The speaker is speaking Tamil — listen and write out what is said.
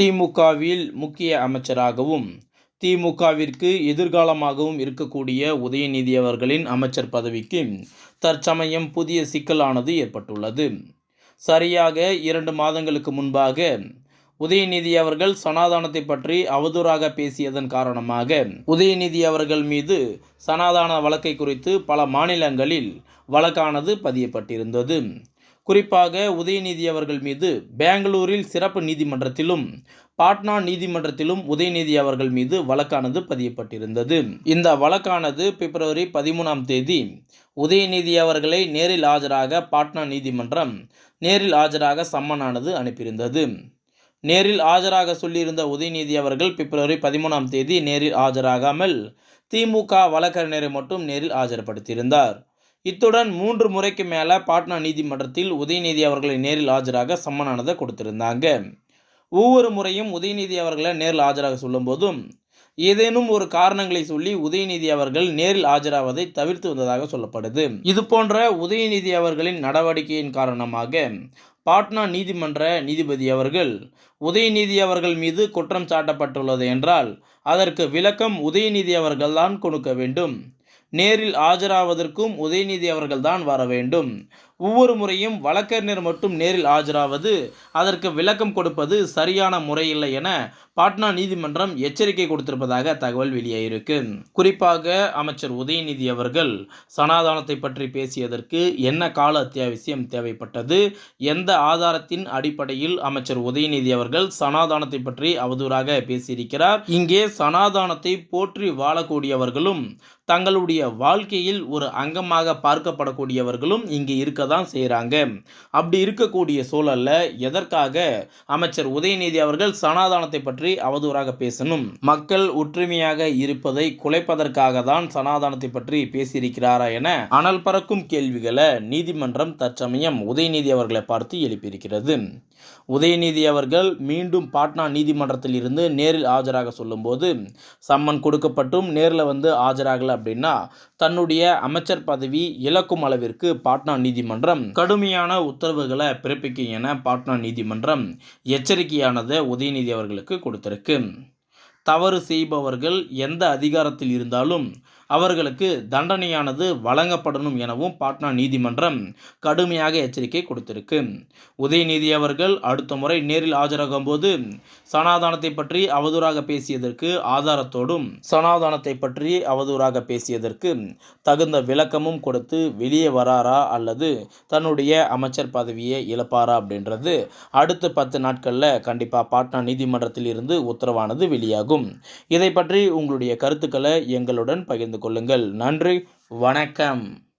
திமுகவில் முக்கிய அமைச்சராகவும் திமுகவிற்கு எதிர்காலமாகவும் இருக்கக்கூடிய உதயநிதி அவர்களின் அமைச்சர் பதவிக்கு தற்சமயம் புதிய சிக்கலானது ஏற்பட்டுள்ளது. சரியாக இரண்டு மாதங்களுக்கு முன்பாக உதயநிதி அவர்கள் சனாதானத்தை பற்றி அவதூறாக பேசியதன் காரணமாக உதயநிதி அவர்கள் மீது சனாதான வழக்கை குறித்து பல மாநிலங்களில் வழக்கானது பதியப்பட்டிருந்தது. குறிப்பாக உதயநிதி அவர்கள் மீது பெங்களூரில் சிறப்பு நீதிமன்றத்திலும் பாட்னா நீதிமன்றத்திலும் உதயநிதி அவர்கள் மீது வழக்கானது பதியப்பட்டிருந்தது. இந்த வழக்கானது பிப்ரவரி பதிமூணாம் தேதி உதயநிதி அவர்களை நேரில் ஆஜராக பாட்னா நீதிமன்றம் நேரில் ஆஜராக சம்மனானது அனுப்பியிருந்தது. நேரில் ஆஜராக சொல்லியிருந்த உதயநிதி அவர்கள் பிப்ரவரி பதிமூணாம் தேதி நேரில் ஆஜராகாமல் திமுக வழக்கறிஞரை மட்டும் நேரில் ஆஜர்படுத்தியிருந்தார். இத்துடன் மூன்று முறைக்கு மேலே பாட்னா நீதிமன்றத்தில் உதயநிதி அவர்களை நேரில் ஆஜராக சம்மனானதை கொடுத்திருந்தாங்க. ஒவ்வொரு முறையும் உதயநிதி அவர்களை நேரில் ஆஜராக சொல்லும்போதும் ஏதேனும் ஒரு காரணங்களை சொல்லி உதயநிதி அவர்கள் நேரில் ஆஜராவதை தவிர்த்து வந்ததாக சொல்லப்படுது. இது போன்ற உதயநிதி அவர்களின் நடவடிக்கையின் காரணமாக பாட்னா நீதிமன்ற நீதிபதி அவர்கள் உதயநிதி அவர்கள் மீது குற்றம் சாட்டப்பட்டுள்ளது என்றால் அதற்கு விளக்கம் உதயநிதி அவர்கள்தான் கொடுக்க வேண்டும். நேரில் ஆஜராவதற்கும் உதயநிதி அவர்கள்தான் வர வேண்டும் ஒவ்வொரு முறையும் வழக்கறிஞர் மட்டும் நேரில் ஆஜராவது அதற்கு விளக்கம் கொடுப்பது சரியான முறையில்லை என பாட்னா நீதிமன்றம் எச்சரிக்கை கொடுத்திருப்பதாக தகவல் வெளியாயிருக்கு. குறிப்பாக அமைச்சர் உதயநிதி அவர்கள் சனாதானத்தை பற்றி பேசியதற்கு என்ன கால அத்தியாவசியம் தேவைப்பட்டது எந்த ஆதாரத்தின் அடிப்படையில் அமைச்சர் உதயநிதி அவர்கள் சனாதானத்தை பற்றி அவதூறாக பேசியிருக்கிறார் இங்கே சனாதானத்தை போற்றி வாழக்கூடியவர்களும் தங்களுடைய வாழ்க்கையில் ஒரு அங்கமாக பார்க்கப்படக்கூடியவர்களும் இங்கே இருக்க தான் செய்கிறாங்க அப்படி இருக்கக்கூடிய சூழல்ல எதற்காக அமைச்சர் உதயநிதி அவர்கள் சனாதானத்தை பற்றி அவதூறாக பேசணும்? மக்கள் ஒற்றுமையாக இருப்பதை குலைப்பதற்காக தான் சனாதானத்தை பற்றி பேசியிருக்கிறாரா என அனல் பறக்கும் கேள்விகளை நீதிமன்றம் தற்சமயம் உதயநிதி அவர்களை பார்த்து எழுப்பியிருக்கிறது. உதயநிதி அவர்கள் மீண்டும் பாட்னா நீதிமன்றத்தில் இருந்து நேரில் ஆஜராக சொல்லும்போது சம்மன் கொடுக்கப்பட்டும் நேரில் வந்து ஆஜராகலை அப்படின்னா தன்னுடைய அமைச்சர் பதவி இழக்கும் அளவிற்கு பாட்னா நீதிமன்றம் கடுமையான உத்தரவுகளை பிறப்பிக்கும் என பாட்னா நீதிமன்றம் எச்சரிக்கையானதை உதயநிதி அவர்களுக்கு கொடுத்திருக்கு. தவறு செய்பவர்கள் எந்த அதிகாரத்தில் இருந்தாலும் அவர்களுக்கு தண்டனையானது வழங்கப்படணும் எனவும் பாட்னா நீதிமன்றம் கடுமையாக எச்சரிக்கை கொடுத்திருக்கு. உதயநிதி அவர்கள் அடுத்த முறை நேரில் ஆஜராகும் போது சனாதானத்தை பற்றி அவதூறாக பேசியதற்கு ஆதாரத்தோடும் சனாதானத்தை பற்றி அவதூறாக பேசியதற்கு தகுந்த விளக்கமும் கொடுத்து வெளியே வராரா அல்லது தன்னுடைய அமைச்சர் பதவியை இழப்பாரா அப்படின்றது அடுத்த பத்து நாட்களில் கண்டிப்பாக பாட்னா நீதிமன்றத்தில் இருந்து உத்தரவானது வெளியாகும். இதை பற்றி உங்களுடைய கருத்துக்களை எங்களுடன் பகிர்ந்து கொள்ளுங்கள். நன்றி வணக்கம்.